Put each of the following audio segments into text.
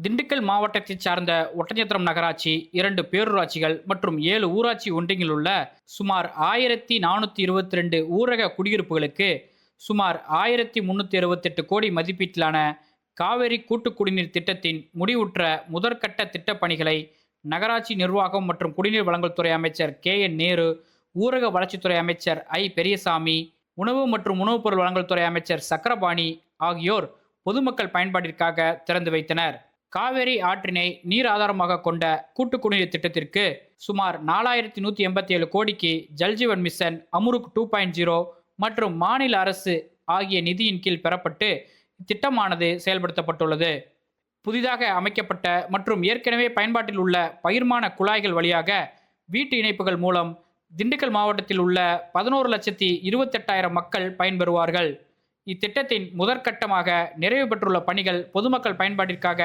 திண்டுக்கல் மாவட்டத்தைச் சார்ந்த ஒட்டஞ்சத்திரம் நகராட்சி இரண்டு பேரூராட்சிகள் மற்றும் ஏழு ஊராட்சி ஒன்றியங்களில் உள்ள சுமார் ஆயிரத்தி நானூற்றி இருபத்தி ரெண்டு ஊரக குடியிருப்புகளுக்கு சுமார் ஆயிரத்தி முந்நூற்றி அறுபத்தெட்டு கோடி மதிப்பீட்டிலான காவேரி கூட்டு குடிநீர் திட்டத்தின் முடிவுற்ற முதற்கட்ட திட்டப்பணிகளை நகராட்சி நிர்வாகம் மற்றும் குடிநீர் வழங்கல் துறை அமைச்சர் கே என் நேரு ஊரக வளர்ச்சித்துறை அமைச்சர் ஐ பெரியசாமி உணவு மற்றும் உணவுப் பொருள் வழங்கல் துறை அமைச்சர் சக்கரபாணி ஆகியோர் பொதுமக்கள் பயன்பாட்டிற்காக திறந்து வைத்தனர். காவேரி ஆற்றினை நீர் ஆதாரமாக கொண்ட கூட்டு குடிநீர் திட்டத்திற்கு சுமார் நாலாயிரத்தி நூற்றி எண்பத்தி ஏழு கோடிக்கு Jaljeevan mission AMRUT two point zero மற்றும் மாநில அரசு ஆகிய நிதியின் கீழ் பெறப்பட்டு இத்திட்டமானது செயல்படுத்தப்பட்டுள்ளது. புதிதாக அமைக்கப்பட்ட மற்றும் ஏற்கனவே பயன்பாட்டில் உள்ள பயிர்மான குழாய்கள் வழியாக வீட்டு இணைப்புகள் மூலம் திண்டுக்கல் மாவட்டத்தில் உள்ள பதினோரு லட்சத்தி இருபத்தெட்டாயிரம் மக்கள் பயன்பெறுவார்கள். இத்திட்டத்தின் முதற்கட்டமாக நிறைவு பெற்றுள்ள பணிகள் பொதுமக்கள் பயன்பாட்டிற்காக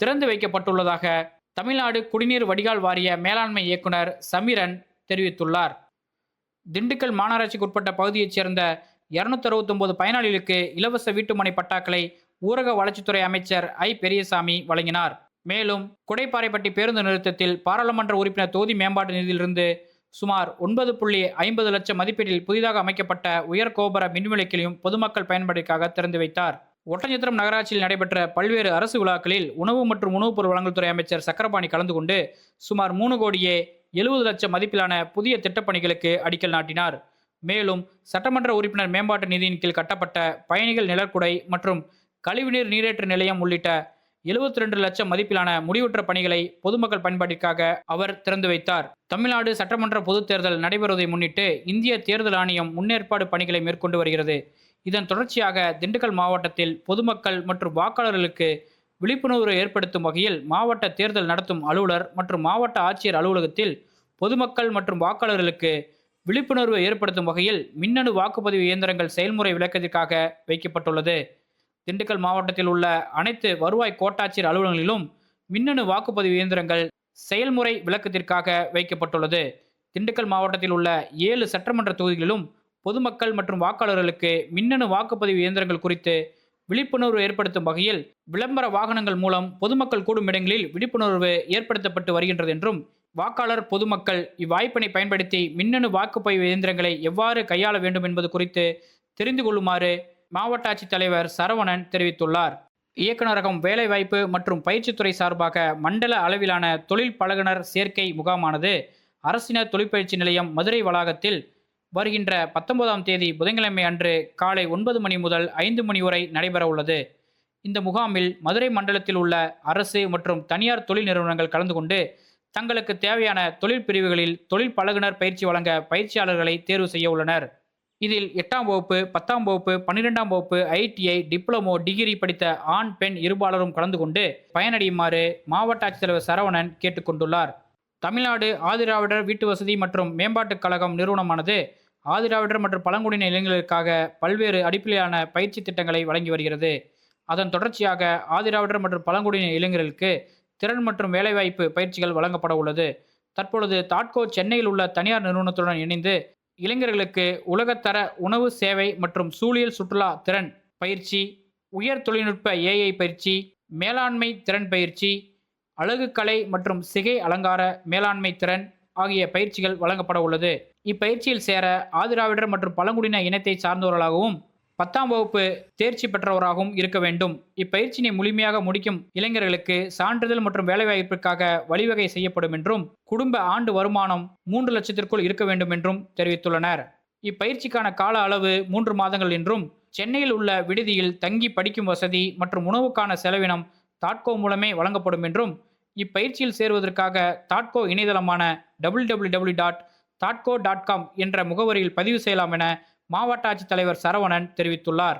திறந்து வைக்கப்பட்டுள்ளதாக தமிழ்நாடு குடிநீர் வடிகால் வாரிய மேலாண்மை இயக்குனர் சமிரன் தெரிவித்துள்ளார். திண்டுக்கல் மாநகராட்சிக்குட்பட்ட பகுதியைச் சேர்ந்த இருநூத்தி அறுபத்தொன்பது பயனாளிகளுக்கு இலவச வீட்டுமனை பட்டாக்களை ஊரக வளர்ச்சித்துறை அமைச்சர் ஐ. பெரியசாமி வழங்கினார். மேலும் குடைப்பாறைப்பட்டி பேருந்து நிறுத்தத்தில் பாராளுமன்ற உறுப்பினர் தொகுதி மேம்பாட்டு நிதியிலிருந்து சுமார் ஒன்பது புள்ளி ஐம்பது லட்சம் மதிப்பீட்டில் புதிதாக அமைக்கப்பட்ட உயர் கோபுர மின்விளக்கிலையும் பொதுமக்கள் பயன்பாட்டிற்காக திறந்து வைத்தார். ஒட்டஞ்சத்திரம் நகராட்சியில் நடைபெற்ற பல்வேறு அரசு விழாக்களில் உணவு மற்றும் உணவுப் பொருள் வழங்கல் துறை அமைச்சர் சக்கரபாணி கலந்து கொண்டு சுமார் மூணு கோடியே எழுபது லட்சம் மதிப்பிலான புதிய திட்டப்பணிகளுக்கு அடிக்கல் நாட்டினார். மேலும் சட்டமன்ற உறுப்பினர் மேம்பாட்டு நிதியின் கீழ் கட்டப்பட்ட பயணிகள் நிழற்குடை மற்றும் கழிவுநீர் நீரேற்று நிலையம் உள்ளிட்ட எழுபத்தி ரெண்டு லட்சம் மதிப்பிலான முடிவுற்ற பணிகளை பொதுமக்கள் பயன்பாட்டிற்காக அவர் திறந்து வைத்தார். தமிழ்நாடு சட்டமன்ற பொதுத் தேர்தல் நடைபெறுவதை முன்னிட்டு இந்திய தேர்தல் ஆணையம் முன்னேற்பாடு பணிகளை மேற்கொண்டு வருகிறது. இதன் தொடர்ச்சியாக திண்டுக்கல் மாவட்டத்தில் பொதுமக்கள் மற்றும் வாக்காளர்களுக்கு விழிப்புணர்வு ஏற்படுத்தும் வகையில் மாவட்ட தேர்தல் நடத்தும் அலுவலர் மற்றும் மாவட்ட ஆட்சியர் அலுவலகத்தில் பொதுமக்கள் மற்றும் வாக்காளர்களுக்கு விழிப்புணர்வு ஏற்படுத்தும் வகையில் மின்னணு வாக்குப்பதிவு இயந்திரங்கள் செயல்முறை விளக்கத்திற்காக வைக்கப்பட்டுள்ளது. திண்டுக்கல் மாவட்டத்தில் உள்ள அனைத்து வருவாய் கோட்டாட்சியர் அலுவலகங்களிலும் மின்னணு வாக்குப்பதிவு இயந்திரங்கள் செயல்முறை விளக்கத்திற்காக வைக்கப்பட்டுள்ளது. திண்டுக்கல் மாவட்டத்தில் உள்ள ஏழு சட்டமன்ற தொகுதிகளிலும் பொதுமக்கள் மற்றும் வாக்காளர்களுக்கு மின்னணு வாக்குப்பதிவு இயந்திரங்கள் குறித்து விழிப்புணர்வு ஏற்படுத்தும் வகையில் விளம்பர வாகனங்கள் மூலம் பொதுமக்கள் கூடும் இடங்களில் விழிப்புணர்வு ஏற்படுத்தப்பட்டு வருகின்றது என்றும் வாக்காளர் பொதுமக்கள் இவ்வாய்ப்பினை பயன்படுத்தி மின்னணு வாக்குப்பதிவு இயந்திரங்களை எவ்வாறு கையாள வேண்டும் என்பது குறித்து தெரிந்து கொள்ளுமாறு மாவட்ட ஆட்சித்தலைவர் சரவணன் தெரிவித்துள்ளார். இயக்குநரகம் வேலைவாய்ப்பு மற்றும் பயிற்சித்துறை சார்பாக மண்டல அளவிலான தொழில் பழகுனர் சேர்க்கை முகாமானது அரசினர் தொழிற்பயிற்சி நிலையம் மதுரை வளாகத்தில் வருகின்ற பத்தொன்பதாம் தேதி புதன்கிழமை அன்று காலை ஒன்பது மணி முதல் ஐந்து மணி வரை நடைபெற உள்ளது. இந்த முகாமில் மதுரை மண்டலத்தில் உள்ள அரசு மற்றும் தனியார் தொழில் நிறுவனங்கள் கலந்து கொண்டு தங்களுக்கு தேவையான தொழில் பிரிவுகளில் தொழில் பழகுனர் பயிற்சி வழங்க பயிற்சியாளர்களை தேர்வு செய்ய உள்ளனர். இதில் எட்டாம் வகுப்பு பத்தாம் வகுப்பு பன்னிரெண்டாம் வகுப்பு ஐடிஐ டிப்ளமோ டிகிரி படித்த ஆண் பெண் இருபாலரும் கலந்து கொண்டு பயனடையுமாறு மாவட்ட ஆட்சித்தலைவர் சரவணன் கேட்டுக்கொண்டுள்ளார். தமிழ்நாடு ஆதிராவிடர் வீட்டு வசதி மற்றும் மேம்பாட்டுக் கழகம் நிறுவனமானது ஆதிராவிடர் மற்றும் பழங்குடியின இளைஞர்களுக்காக பல்வேறு அடிப்படையிலான பயிற்சி திட்டங்களை வழங்கி வருகிறது. அதன் தொடர்ச்சியாக ஆதிராவிடர் மற்றும் பழங்குடியின இளைஞர்களுக்கு திறன் மற்றும் வேலைவாய்ப்பு பயிற்சிகள் வழங்கப்பட உள்ளது. தற்பொழுது தாட்கோ சென்னையில் உள்ள தனியார் நிறுவனத்துடன் இணைந்து இளைஞர்களுக்கு உலகத்தர உணவு சேவை மற்றும் சூழியல் சுற்றுலா திறன் பயிற்சி உயர் தொழில்நுட்ப ஏஐ பயிற்சி மேலாண்மை திறன் பயிற்சி அழகுக்கலை மற்றும் சிகை அலங்கார மேலாண்மை திறன் ஆகிய பயிற்சிகள் வழங்கப்பட உள்ளது. இப்பயிற்சியில் சேர ஆதிராவிடர் மற்றும் பழங்குடியின இனத்தை சார்ந்தவர்களாகவும் பத்தாம் வகுப்பு தேர்ச்சி பெற்றவராகவும் இருக்க வேண்டும். இப்பயிற்சியினை முழுமையாக முடிக்கும் இளைஞர்களுக்கு சான்றிதழ் மற்றும் வேலைவாய்ப்பிற்காக வழிவகை செய்யப்படும் என்றும் குடும்ப ஆண்டு வருமானம் மூன்று லட்சத்திற்குள் இருக்க வேண்டும் என்றும் தெரிவித்துள்ளனர். இப்பயிற்சிக்கான கால அளவு மூன்று மாதங்கள் என்றும் சென்னையில் உள்ள விடுதியில் தங்கி படிக்கும் வசதி மற்றும் உணவுக்கான செலவினம் தாட்கோ மூலமே வழங்கப்படும் என்றும் இப்பயிற்சியில் சேருவதற்காக தாட்கோ இணையதளமான double W W dot தாட்கோ dot com என்ற முகவரியில் பதிவு செய்யலாம் என மாவட்ட ஆட்சித்தலைவர் சரவணன் தெரிவித்துள்ளார்.